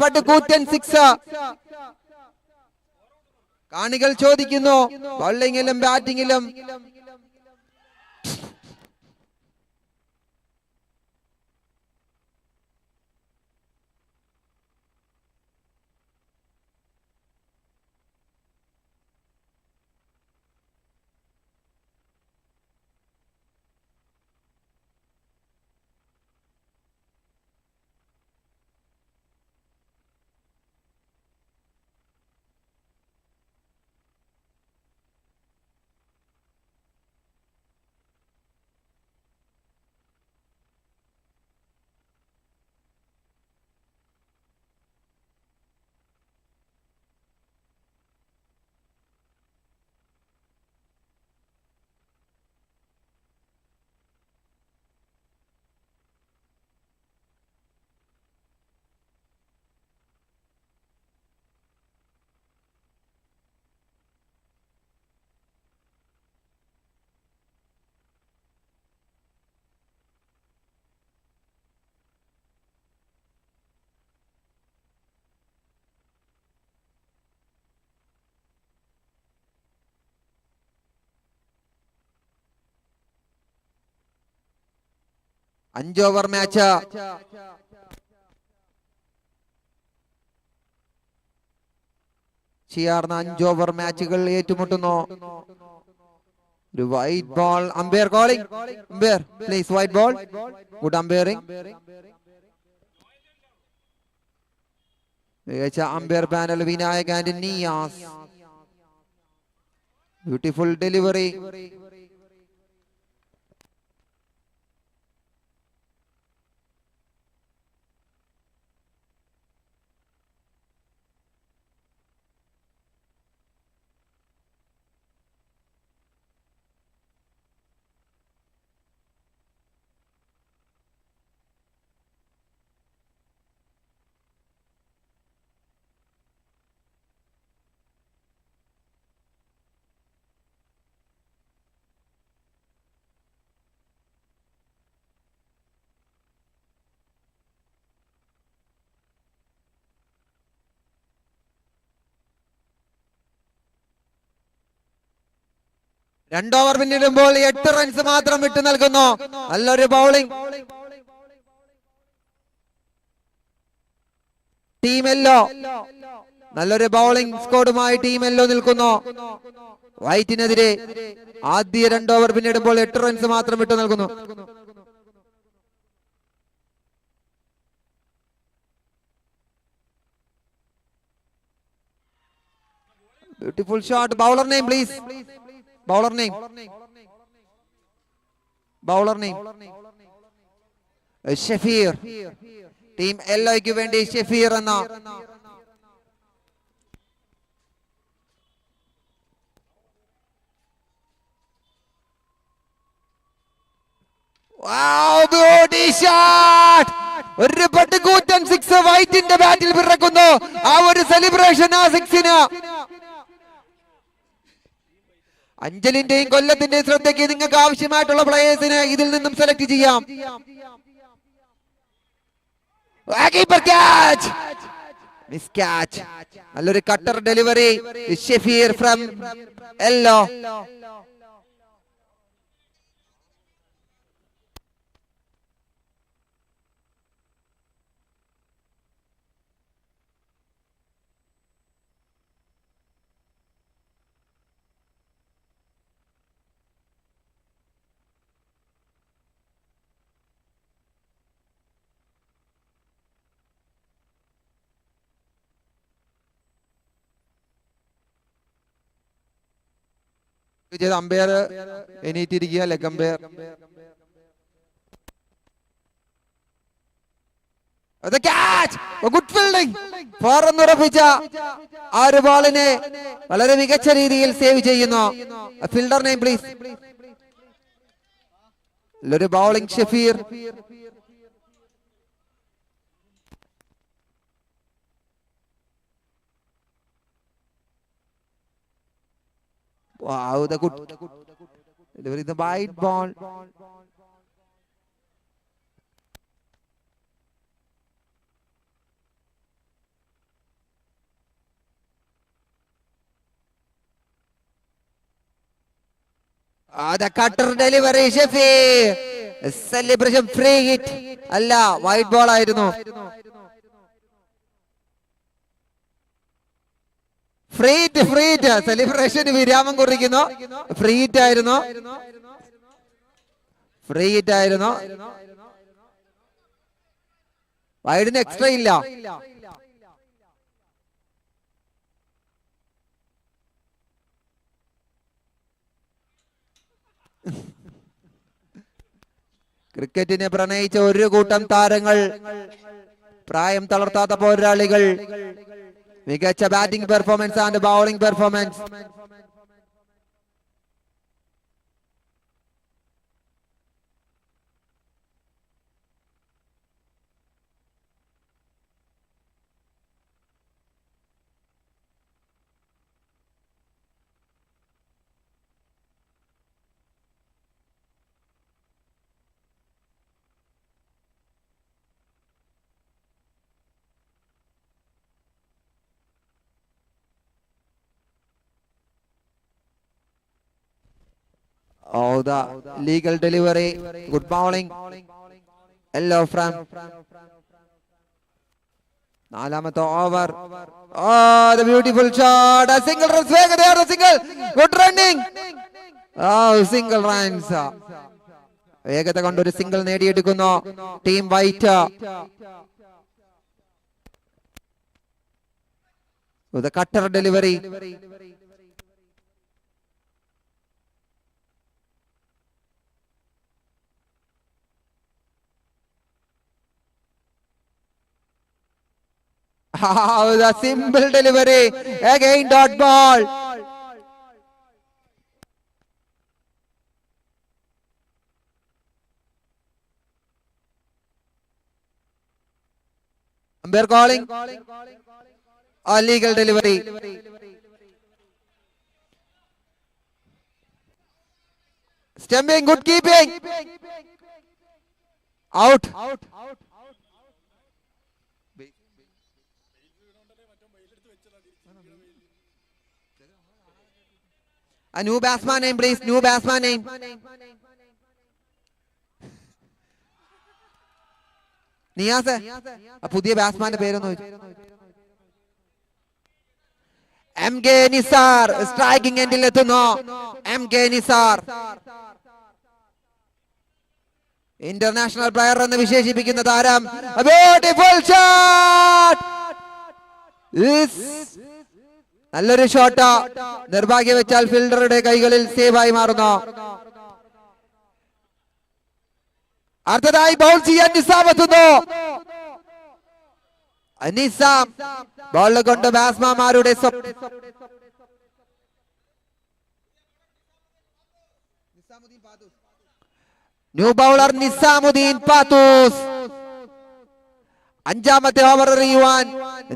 പട്ടുകൂറ്റൻ six. കാണികൾ ചോദിക്കുന്നു. ബൗളിങ്ങിലും ബാറ്റിങ്ങിലും അഞ്ച് ഓവർ മാച്ച് ചെയ്യാർന്ന അഞ്ച് ഓവർ മാച്ചുകൾ ഏറ്റുമുട്ടുന്നു. ഒരു white ball umpire calling umpire please white ball good umpiring മികച്ച umpire panel Vinayak and Niyas. Beautiful delivery രണ്ട് ഓവർ പിന്നിടുമ്പോൾ എട്ട് റൺസ് മാത്രം വിട്ടു നൽകുന്നു. നല്ലൊരു ബൗളിംഗ് ടീമെല്ലോ നല്ലൊരു ബൗളിംഗ് സ്കോഡുമായി ടീമെല്ലോ നിൽക്കുന്നു. വൈറ്റിനെതിരെ ആദ്യ രണ്ടോവർ പിന്നിടുമ്പോൾ എട്ട് റൺസ് മാത്രം വിട്ടു നൽകുന്നു. Beautiful shot bowler name please bowler name bowler name Shafeer team എല്ലോയ്ക്ക് വേണ്ടി ഷെഫീർ എന്ന! ഒരു പട്ടുകൂറ്റൻ സിക്സ് വൈറ്റിന്റെ ബാറ്റിൽ പിറക്കുന്നു. ആ ഒരു സെലിബ്രേഷൻ ആ സിക്സിന് അഞ്ചലിന്റെയും കൊല്ലത്തിന്റെയും ശ്രദ്ധയ്ക്ക് നിങ്ങൾക്ക് ആവശ്യമായിട്ടുള്ള പ്ലേയേഴ്സിനെ ഇതിൽ നിന്നും സെലക്ട് ചെയ്യാം. നല്ലൊരു കട്ടർ ഡെലിവറി ഫ്രം എല്ലോ ചെയ്ത umpire എണീറ്റിരിക്കുക leg umpire good fielding four എന്നുറപ്പിച്ച ആ ഒരു ബോളിനെ വളരെ മികച്ച രീതിയിൽ സേവ് ചെയ്യുന്നു. ഫീൽഡർ നെയിം പ്ലീസ് ഒരു bowling Shafeer Wow, the good delivering the wide ball. the cutter delivery, Shafi. Celebration free hit. അല്ല വൈറ്റ് ബോൾ ആയിരുന്നു ഫ്രീറ്റ് ഫ്രീറ്റ് സെലിബ്രേഷൻ വിരാമം കുറിക്കുന്നു. ഫ്രീറ്റ് ആയിരുന്നു. ഫ്രീറ്റ് ആയിരുന്നു. വൈഡിന് എക്സ്ട്രാ ഇല്ല. ക്രിക്കറ്റിനെ പ്രണയിച്ച ഒരു കൂട്ടം താരങ്ങൾ. പ്രായം തളർത്താത്ത പോരാളികൾ. മികച്ച batting performance and bowling performance Oh, the legal delivery. Good bowling. Hello നാലാമത്തെ over oh the beautiful shot single runs വേഗതയാണ് single good running oh single runs വേഗത കൊണ്ട് ഒരു single നേടിയെടുക്കുന്നു. Team white cutter delivery How the simple delivery again dot ball. Umpire calling. A legal delivery. Stumping, good keeping. Out. A new batsman name, please. New batsman name. Niyas പുതിയ ബാറ്റ്സ്മാന്റെ പേരൊന്ന് M K Nisar striking എൻഡിൽ എത്തുന്നു. M K Nisar international player എന്ന് വിശേഷിപ്പിക്കുന്ന താരം beautiful shot നല്ലൊരു shot നിർഭാഗ്യവെച്ചാൽ ഫീൽഡറുടെ കൈകളിൽ സേവായി മാറുന്നു. അടുത്തതായി ബൗൾ ചെയ്യാൻ നിസാം എത്തുന്നു. നിസാം ബോൾ കൊണ്ട് ബാസ്മാരുടെ ന്യൂ ബൗളർ നിസാമുദ്ദീൻ പാത്തൂസ്. അഞ്ചാമത്തെ ഓവർ എറിയുവാൻ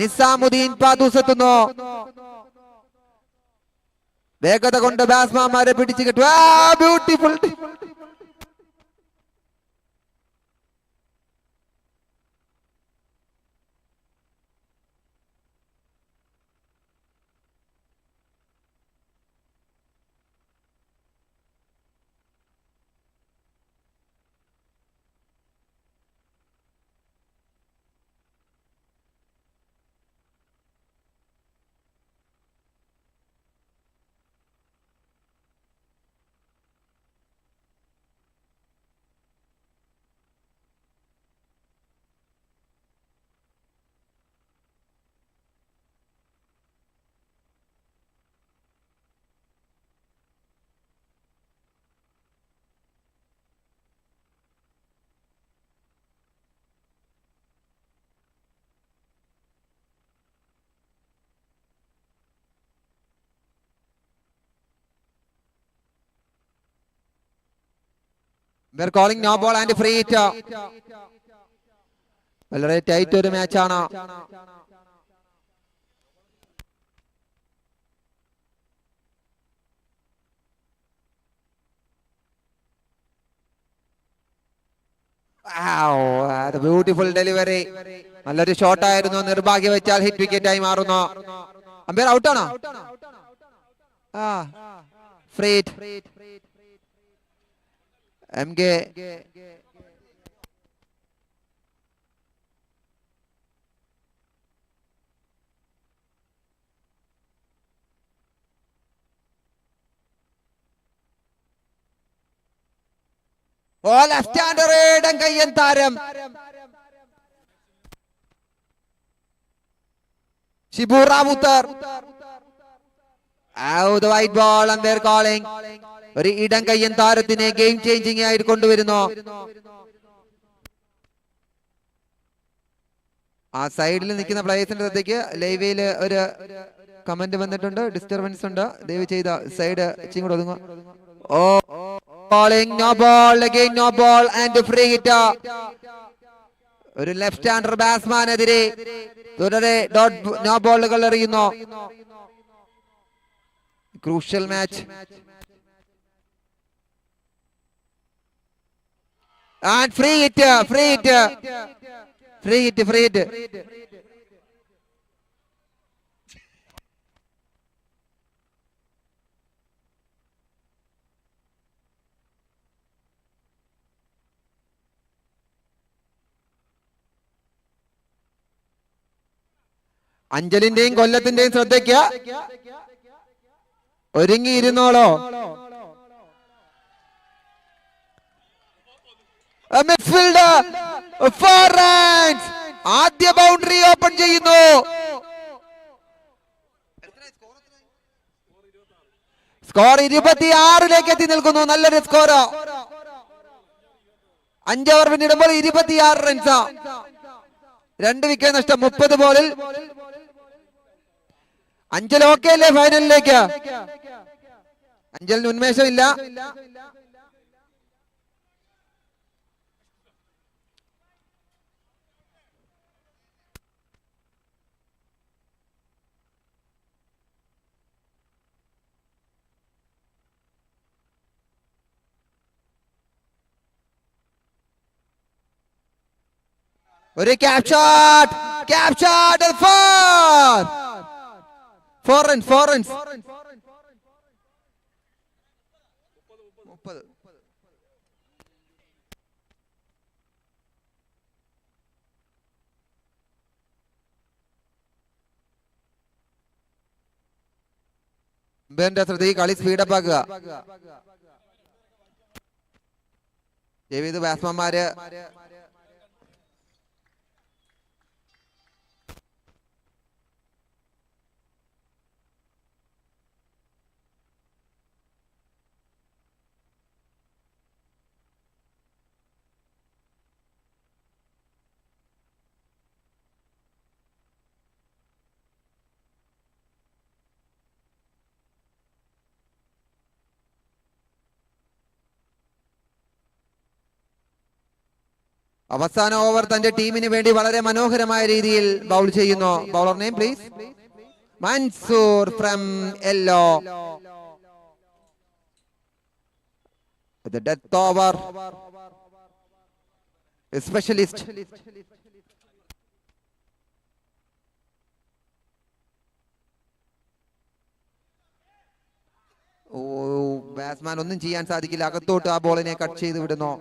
നിസാമുദ്ദീൻ പാത്തൂസ് എത്തുന്നു. വേഗത കൊണ്ട് ബാസ്മാരെ പിടിച്ചു കിട്ടും beautiful We're calling no ball and free hit. വളരെ ടൈറ്റ് ഒരു മാച്ചാണ് ബ്യൂട്ടിഫുൾ ഡെലിവറി നല്ലൊരു ഷോട്ട് ആയിരുന്നു. നിർഭാഗ്യ വെച്ചാൽ ഹിറ്റ് വിക്കറ്റ് ആയി മാറുന്നു. അമ്പയർ ഔട്ടാണോ ആ free M K O left hander ഇടം കയ്യൻ താരം Shibu Rawther Out the white ball and they're calling. ഒരു ഇടം കയ്യൻ താരത്തിനെ ഗെയിം ചേഞ്ചിങ് ആയി കൊണ്ടുവരുന്നു. ആ സൈഡിൽ നിൽക്കുന്ന പ്ലേയേഴ്സിന്റെ അടുത്തേക്ക് ലൈവിൽ ഒരു കമന്റ് വന്നിട്ടുണ്ട് ഡിസ്റ്റർബൻസ് ഉണ്ട്. ദയവ് ചെയ്ത സൈഡ് ഇച്ചിരി ഒതുങ്ങും ഓ bowling no ball again no ball and free hit ഒരു ലെഫ്റ്റ് ഹാൻഡർ ബാറ്റ്സ്മാനെതിരെ തുടരെ ഡോട്ട് നോ ബോളുകൾ എറിയുന്നു. Crucial match and free hit free hit free hit free hit അഞ്ചലിന്റെയും കൊല്ലത്തിന്റെയും ശ്രദ്ധയ്ക്ക് ഒരുങ്ങിയിരുന്നോളോ. മിഡ്ഫീൽഡ് ആദ്യ ബൗണ്ടറി ഓപ്പൺ ചെയ്യുന്നു. സ്കോർ ഇരുപത്തി ആറിലേക്ക് എത്തി നിൽക്കുന്നു. നല്ലൊരു സ്കോറോ അഞ്ച് ഓവർ പിന്നിടുമ്പോൾ ഇരുപത്തിയാറ് റൺസ് രണ്ട് വിക്കറ്റ് നഷ്ടം. മുപ്പത് ബോളിൽ അഞ്ചൽ ഓക്കെ അല്ലേ ഫൈനലിലേക്ക് അഞ്ചലിന് ഉന്മേഷമില്ല ഒരു cap shot cap shot four ഈ കളി സ്പീഡപ്പ് ആക്കുക. ചെയ്ത് ബാറ്റ്സ്മാൻമാര് അവസാന ഓവർ തന്റെ ടീമിന് വേണ്ടി വളരെ മനോഹരമായ രീതിയിൽ ബൗൾ ചെയ്യുന്നു. Bowler name please Mansoor from yellow death over specialist oh batsman ഒന്നും ചെയ്യാൻ സാധിക്കില്ല. അകത്തോട്ട് ആ ബോളിനെ കട്ട് ചെയ്ത് വിടുന്നു.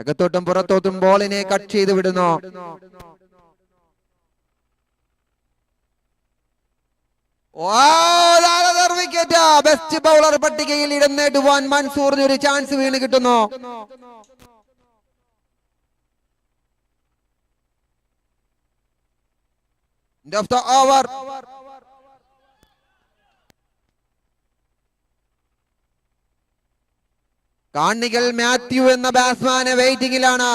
അകത്തോട്ടും പുറത്തോട്ടും ബോളിനെ കട്ട് ചെയ്ത് വിടുന്നു. വിക്കറ്റ് ബെസ്റ്റ് ബൗളർ പട്ടികയിൽ ഇടം നേടുവാൻ മൻസൂറിന് ഒരു ചാൻസ് വീണ് കിട്ടുന്നു. ഓഫ് ദ ഓവർ കാണികൾ മാത്യു എന്ന ബാറ്റ്സ്മാന് വെയിറ്റിംഗിലാണ്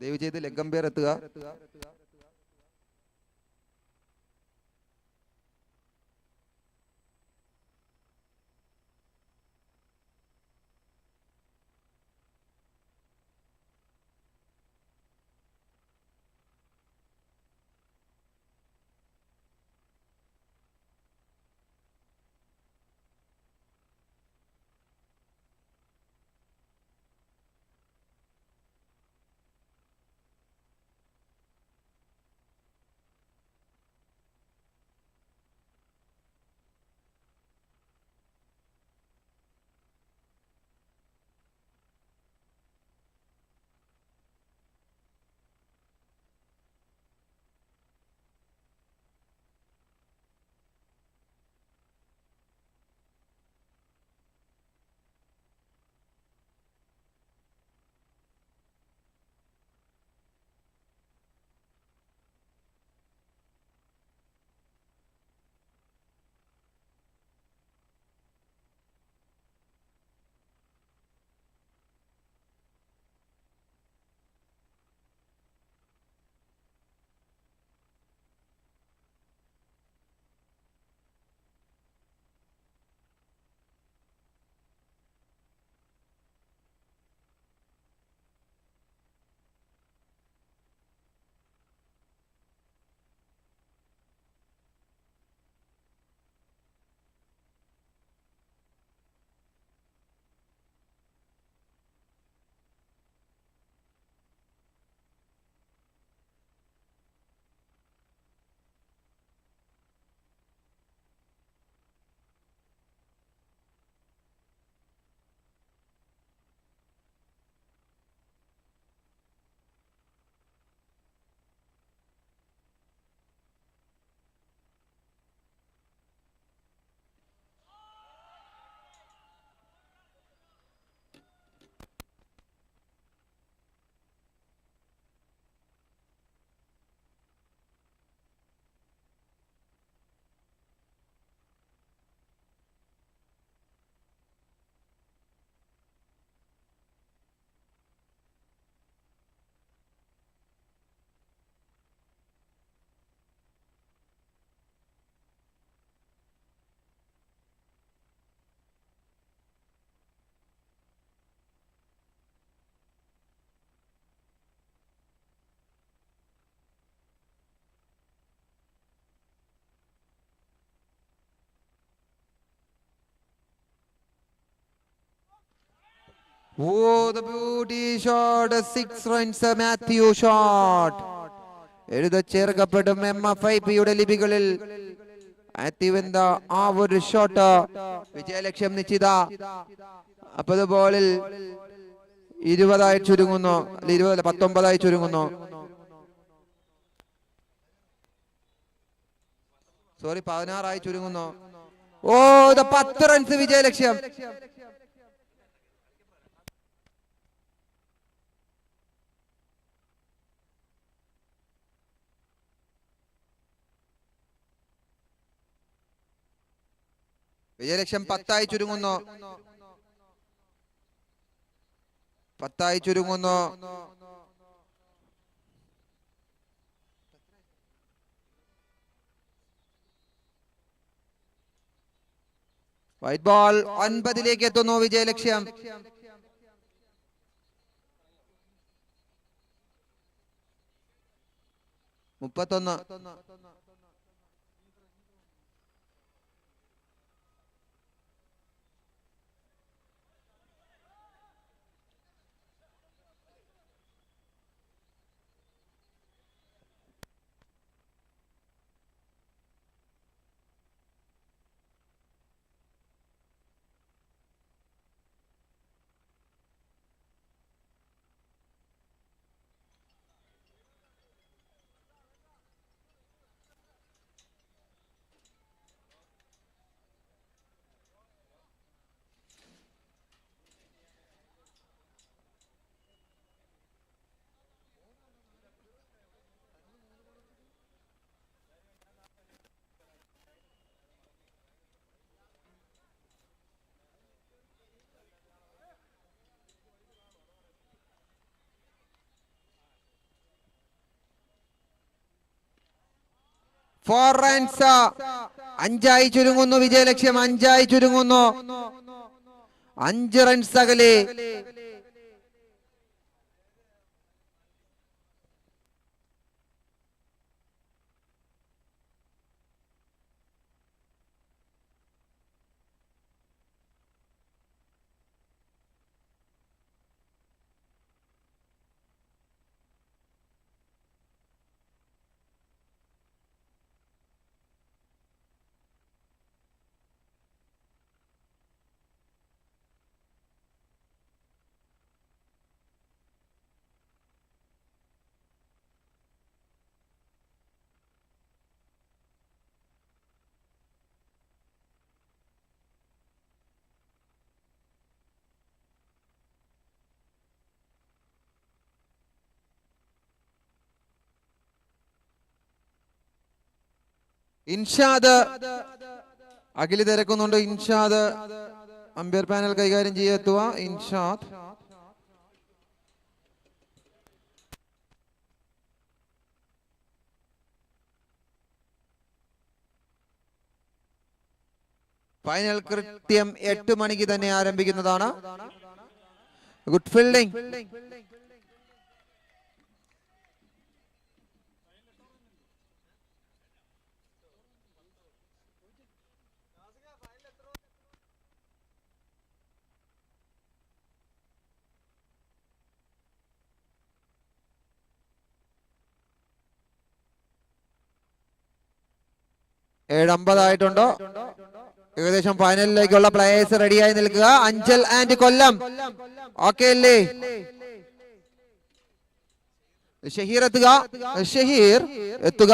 ദയവ് ചെയ്ത് ലെഗ് അമ്പയർ എത്തുക Oh, the beauty shot, six runs, Matthew shot. എഴുത ചേർക്കപ്പെടും എം എഫ് ഐ പിയുടെ ലിപികളിൽ. മാത്യുവിന്റെ ആ ഒരു ഷോട്ട് വിജയലക്ഷ്യം നിശ്ചിത. അപ്പത് ബോളിൽ ഇരുപതായി ചുരുങ്ങുന്നു. ഇരുപതല്ല പത്തൊമ്പതായി ചുരുങ്ങുന്നു. സോറി പതിനാറായി ചുരുങ്ങുന്നു. ഓ ഇത് പത്ത് റൺസ് വിജയലക്ഷ്യം. വിജയലക്ഷ്യം പത്തായി ചുരുങ്ങുന്നു. പത്തായി ചുരുങ്ങുന്നു. വൈറ്റ് ബോൾ ഒൻപതിലേക്ക് എത്തുന്നു വിജയലക്ഷ്യം. മുപ്പത്തൊന്ന്. റൺസ് അഞ്ചായി ചുരുങ്ങുന്നു വിജയലക്ഷ്യം അഞ്ചായി ചുരുങ്ങുന്നു. അഞ്ച് റൺസ് അകലെ. ഇൻഷാദ് അഖിൽ തിരക്കുന്നുണ്ട്. ഇൻഷാദ് അമ്പയർ പാനൽ കൈകാര്യം ചെയ്യെത്തുക ഇൻഷാദ്. ഫൈനൽ കൃത്യം എട്ട് മണിക്ക് തന്നെ ആരംഭിക്കുന്നതാണ്. Good fielding. ഏഴ് അമ്പതായിട്ടുണ്ടോ ഏകദേശം ഫൈനലിലേക്കുള്ള പ്ലേയേഴ്സ് റെഡിയായി നിൽക്കുക. Anchal and Kollam. ഓക്കെ അല്ലേ? ഷഹീർ എത്തുക. ഷഹീർ എത്തുക.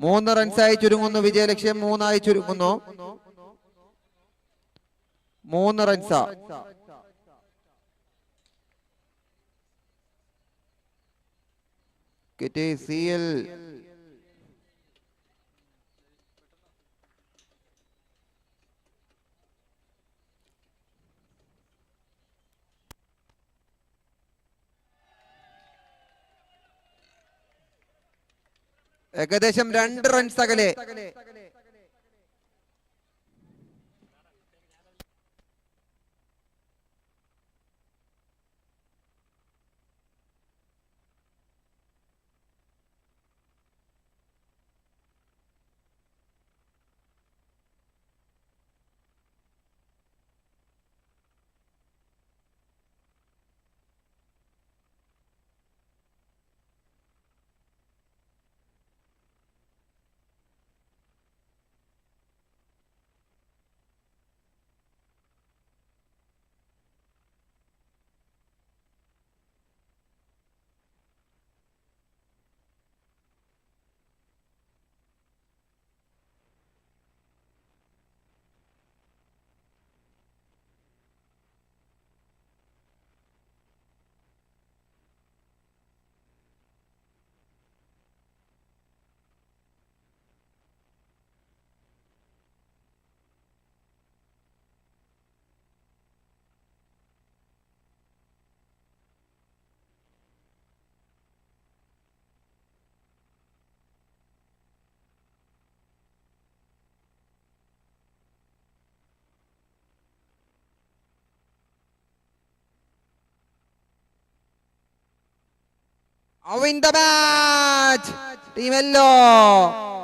മൂന്ന് റൺസായി ചുരുങ്ങുന്നു വിജയലക്ഷ്യം മൂന്നായി ചുരുങ്ങുന്നു. മൂന്ന് റൺസാ. സി എൽ ഏകദേശം രണ്ട് റൺസ് അകലെ. Win the match. Team Yellow